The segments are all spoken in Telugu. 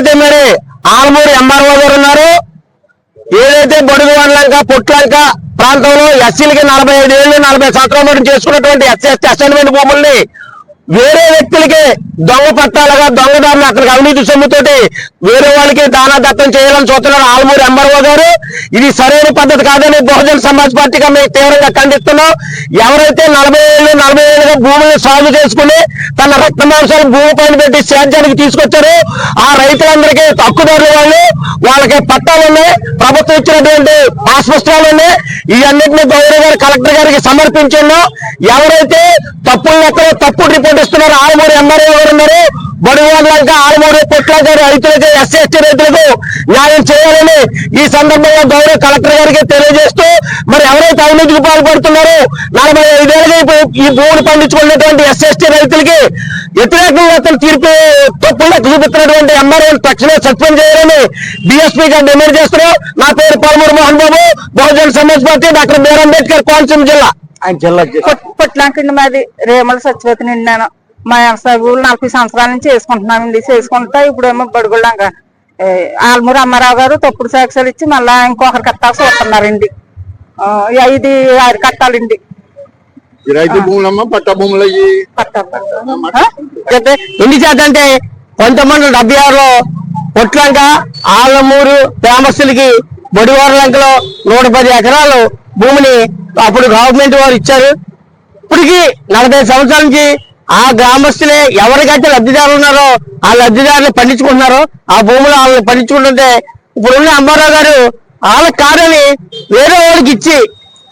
ఏదైతే మరి ఆల్మూరు ఎంఆర్ఓ గారు ఉన్నారు ఏదైతే బడుగు వండలంక పుట్లంక ప్రాంతంలో ఎస్సీలకి నలభై ఐదు ఏళ్ళు నలభై సంవత్సరాల నుండి చేసుకున్నటువంటి ఎస్సీ ఎస్టీ అసైన్మెంట్ భూముల్ని వేరే వ్యక్తులకి దొంగ పట్టాలుగా దొంగదారులు అక్కడికి అవినీతి సొమ్ముతోటి వేరే వాళ్ళకి దానా దత్తం చేయాలని చూస్తున్నారు ఆలమూరు ఎంఆర్ఓ గారు. ఇది సరైన పద్ధతి కాదని బహుజన సమాజ్ పార్టీగా మేము తీవ్రంగా ఖండిస్తున్నాం. ఎవరైతే నలభై ఏళ్ళు నలభై ఏళ్ళుగా భూములు సాగు చేసుకుని తన రక్త మాంసాలు భూమి పైన పెట్టి సేద్యానికి తీసుకొచ్చారు ఆ రైతులందరికీ హక్కుదారులు వాళ్ళు వాళ్ళకి పట్టాలు ఉన్నాయి. ప్రభుత్వం ఇచ్చినటువంటి పాస్ పుస్తకాలు ఉన్నాయి ఇవన్నింటినీ గౌరవ గారు కలెక్టర్ గారికి సమర్పించున్నాం ఎవరైతే తప్పులు ఎక్కడో తప్పుడు రిపోర్ట్ ఇస్తున్నారు ఆరుమూరు ఎమ్మెల్యే గారు ఉన్నారు. బడుగులకు ఆరుమూరు పొట్లంక రైతులకి ఎస్సీ ఎస్టీ రైతులకు న్యాయం చేయాలని ఈ సందర్భంగా గౌరవ కలెక్టర్ గారికి తెలియజేస్తూ ఎవరైతే అవినీతికి పాల్పడుతున్నారో నలభై ఐదేళ్ళగా ఇప్పుడు ఈ భూమిని పండించుకున్నటువంటి ఎస్సీ ఎస్టీ రైతులకి వ్యతిరేకంగా అతను తీర్పు తప్పులు లెక్క చూపిస్తున్నటువంటి ఎంఆర్ఓ తక్షణమే సస్పెండ్ చేయాలని డిఎస్పీ గారు డిమాండ్ చేస్తున్నాం నా పేరు Palamuru Mohan Babu Bahujan Samaj party doctor B R Ambedkar Konaseema జిల్లా. ఆయన జిల్లా పొట్లాంకండి మాది రేమల సత్యవతి నిండాను. మా వ్యవసాయ భూములు నలభై సంవత్సరాల నుంచి చేసుకుంటున్నామండి చేసుకుంటా ఇప్పుడేమో బడుగుళ్ళంగా ఆల్మూరు అమ్మారావు గారు తప్పుడు సాక్ష్యాలు ఇచ్చి మళ్ళా ఇంకొకరు కట్టాల్సి వస్తున్నారండి ఐదు ఆరు కట్టాలండి. రైతు భూములమ్మ పట్ట భూములు ఎన్ని చేత అంటే పంతొమ్మిది వందల డెబ్బై ఆరులో పొట్లంక ఆలమూరు గ్రామస్తులకి బొడివారు లంకలో నూట పది ఎకరాలు భూమిని అప్పుడు గవర్నమెంట్ వారు ఇచ్చారు. ఇప్పటికి నలభై సంవత్సరాల నుంచి ఆ గ్రామస్తులే ఎవరికైతే లబ్ధిదారులు ఉన్నారో ఆ లబ్ధిదారులు పండించుకుంటున్నారో ఆ భూములు వాళ్ళని పండించుకుంటుంటే ఇప్పుడున్న అమ్మారావు గారు వాళ్ళ కాదని వేరే వాళ్ళకి ఇచ్చి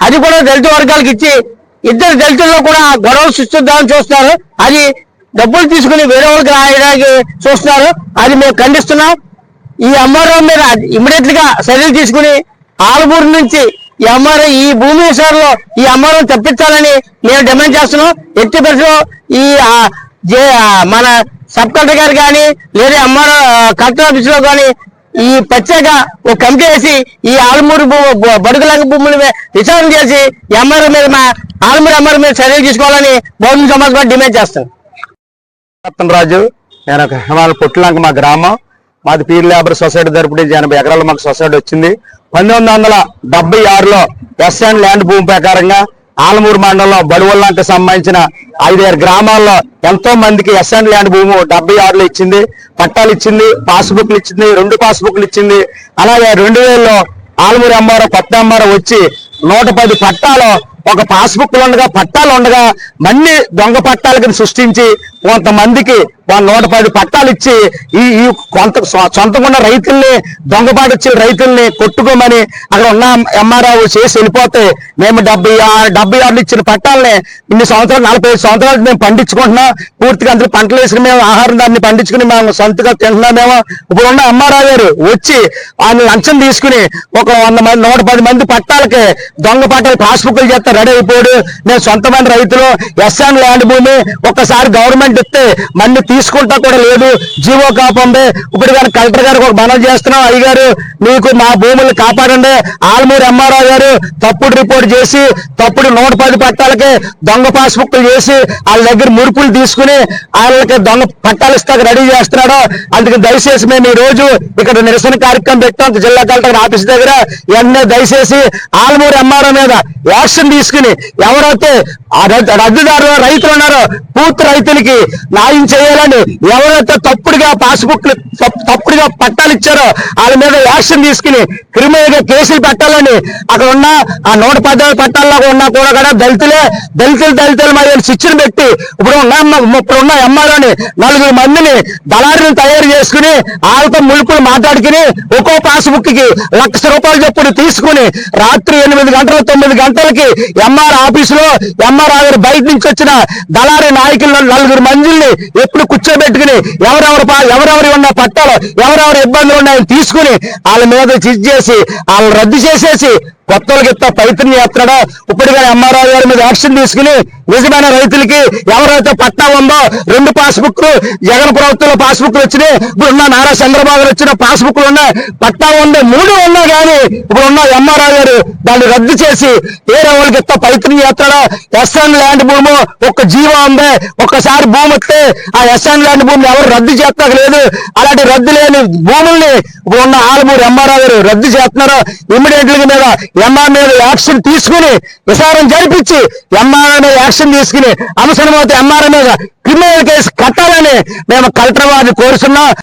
అది కూడా దళిత వర్గాలకు ఇచ్చి ఇద్దరు దళితుల్లో కూడా గొడవలు సృష్టిద్దామని చూస్తున్నారు. అది డబ్బులు తీసుకుని వేరే వాళ్ళకి రాయడానికి చూస్తున్నారు. అది మేము ఖండిస్తున్నాం. ఈ ఎంఆర్ఓ మీద ఇమీడియట్గా చర్యలు తీసుకుని ఆలమూరు నుంచి ఈ ఎంఆర్ఓ ఈ భూమి విషయంలో ఈ ఎంఆర్ఓ తప్పించాలని మేము డిమాండ్ చేస్తున్నాం. ఎట్టి పరిస్థితిలో ఈ మన సబ్ కలెక్టర్ గారు కానీ లేదా ఎంఆర్ఓ కలెక్టర్ ఆఫీస్లో కానీ ఈ ప్రత్యేక ఒక కమిటీ వేసి ఈ ఆలమూరు భూ- భూ- బడుగులంగ భూములు విచారణ చేసి ఎంఆర్ఓ మీద మా ఆలమూరు ఎంఆర్ఓ మీద చర్యలు తీసుకోవాలని బౌద్ధ సమాజ్ పార్టీ డిమాండ్ చేస్తాం రాజు నేను ఒక హిమాలయ పొట్టులంక మా గ్రామం. మాది పీర్ లేబర్ సొసైటీ తరపున ఎనభై ఎకరాలు మాకు సొసైటీ వచ్చింది. పంతొమ్మిది వందల డెబ్బై ఆరులో ఎస్ఎన్ ల్యాండ్ భూమి ప్రకారంగా ఆలమూరు మండలంలో బడువల్లంక సంబంధించిన ఐదారు గ్రామాల్లో ఎంతో మందికి ఎస్ఎన్ ల్యాండ్ భూమి డెబ్బై ఆరులు ఇచ్చింది పట్టాలు ఇచ్చింది పాస్బుక్లు ఇచ్చింది రెండు పాస్బుక్లు ఇచ్చింది. అలాగే రెండు వేలలో ఆలమూరు అమ్మారో కొత్త అమ్మారో వచ్చి నూట పది పట్టాలు ఒక పాస్బుక్లు ఉండగా పట్టాలు ఉండగా మన్ని దొంగ పట్టాలకి కింద సృష్టించి కొంతమందికి నూట పది పట్టాలు ఇచ్చి ఈ ఈ కొంత సొ- సొంతంగా ఉన్న రైతుల్ని దొంగపాటు ఇచ్చిన రైతుల్ని కొట్టుకోమని అక్కడ ఉన్న ఎంఆర్ఓ చేసి వెళ్ళిపోతే మేము డెబ్బై ఆరు డెబ్బై ఆరులు ఇచ్చిన పట్టాలని ఇన్ని సంవత్సరాలు నలభై ఐదు సంవత్సరాలు మేము పండించుకుంటున్నాం. పూర్తిగా అందరూ పంటలు వేసుకుని మేము ఆహారం దాన్ని పండించుకుని మేము సొంతగా తింటున్నాం మేము. ఇప్పుడు ఉన్న ఎంఆర్ఓ గారు వచ్చి ఆయన లంచం తీసుకుని ఒక వంద మంది నూట పది మంది పట్టాలకి దొంగ పట్టాలు పాస్బుక్లు చేస్తే రెడీ అయిపోయాడు మేము సొంతమైన రైతులు ఎస్ఎన్ ల్యాండ్ భూమి ఒక్కసారి గవర్నమెంట్ ఇస్తే మళ్ళీ తీసుకుంటా కూడా లేదు. జీవో కాపండి ఇప్పుడు కానీ కలెక్టర్ గారికి ఒక మనం చేస్తున్నాం. అయ్యగారు మీకు మా భూములు కాపాడండి. ఆల్మూరు ఎంఆర్ఓ గారు తప్పుడు రిపోర్ట్ చేసి తప్పుడు నూట పది పట్టాలకి దొంగ పాస్బుక్లు చేసి వాళ్ళ దగ్గర మురుపులు తీసుకుని వాళ్ళకి దొంగ పట్టాలు ఇస్తాక రెడీ చేస్తున్నాడు. అందుకే దయచేసి మేము ఈ రోజు ఇక్కడ నిరసన కార్యక్రమం పెట్టాం. జిల్లా కలెక్టర్ ఆఫీస్ దగ్గర. ఇవన్నీ దయచేసి ఆల్మూరు ఎంఆర్ఓ మీద యాక్షన్ తీసుకుని ఎవరైతే ఆ రద్దు- రద్దుదారులు రైతులు ఉన్నారో పూర్తి రైతులకి న్యాయం చేయాలని ఎవరైతే తప్పుడుగా పాస్బుక్ తప్పుడుగా పట్టాలు ఇచ్చారో వాళ్ళ మీద యాక్షన్ తీసుకుని క్రిమినల్గా కేసులు పెట్టాలని అక్కడ ఉన్న ఆ నూట పద్దెనిమిది పట్టాల్లో ఉన్నా కూడా కూడా దళితులే దళితులు దళితులు మరి శిక్షణ పెట్టి ఇప్పుడు ఉన్న ఇప్పుడు ఉన్న ఎమ్మెల్యేని నలుగురు మందిని దళారులను తయారు చేసుకుని వాళ్ళతో ములుపులు మాట్లాడుకుని ఒక్కో పాస్బుక్కి లక్ష రూపాయలు చొప్పున తీసుకుని రాత్రి ఎనిమిది గంటల తొమ్మిది గంటలకి ఎంఆర్ ఆఫీసులో ఎంఆర్ గారు బయట నుంచి వచ్చిన దళారీ నాయకులు నలుగురు మంజుల్ని ఎప్పుడు కూర్చోబెట్టుకుని ఎవరెవరు ఎవరెవరి ఎవరెవరు ఉన్న పట్టాలు ఎవరెవరు ఇబ్బందులు ఉన్నాయని తీసుకుని వాళ్ళ మీద చిట్ చేసి వాళ్ళని రద్దు చేసేసి కొత్త వాళ్ళకి ఇస్తా ప్రయత్నం చేస్తున్నాడో. ఇప్పటికే ఎంఆర్ఆర్ గారి మీద యాక్షన్ తీసుకుని నిజమైన రైతులకి ఎవరైతే పట్టా ఉందో రెండు పాస్బుక్లు జగన్ ప్రభుత్వంలో పాస్బుక్లు వచ్చినాయి ఇప్పుడు ఉన్న నారా చంద్రబాబు వచ్చిన పాస్బుక్లు ఉన్నాయి. పట్టా ఉంది మూడు ఉన్నా కానీ ఇప్పుడు ఉన్న ఎంఆర్ఆర్ గారు దాన్ని రద్దు చేసి వేరే వాళ్ళకి ఎంత ప్రయత్నం చేస్తాడో? ఎస్ఎన్ ల్యాండ్ భూమి ఒక్క జీవో ఉంది ఒక్కసారి భూమి వస్తే ఆ ఎస్ఎన్ ల్యాండ్ భూమిని ఎవరు రద్దు చేస్తాక లేదు. అలాంటి రద్దు లేని భూముల్ని ఇప్పుడు ఉన్న ఆలమూరు ఎంఆర్ఆర్ గారు రద్దు చేస్తున్నారు ఇమ్మీడియట్లీ మీద ఎంఆర్ మీద యాక్షన్ తీసుకుని విచారణ జరిపించి ఎంఆర్ మీద యాక్షన్ తీసుకుని అవసరమైతే ఎంఆర్ మీద క్రిమినల్ కేసు కట్టాలని మేము కలెక్టర్ వారిని కోరుతున్నాం.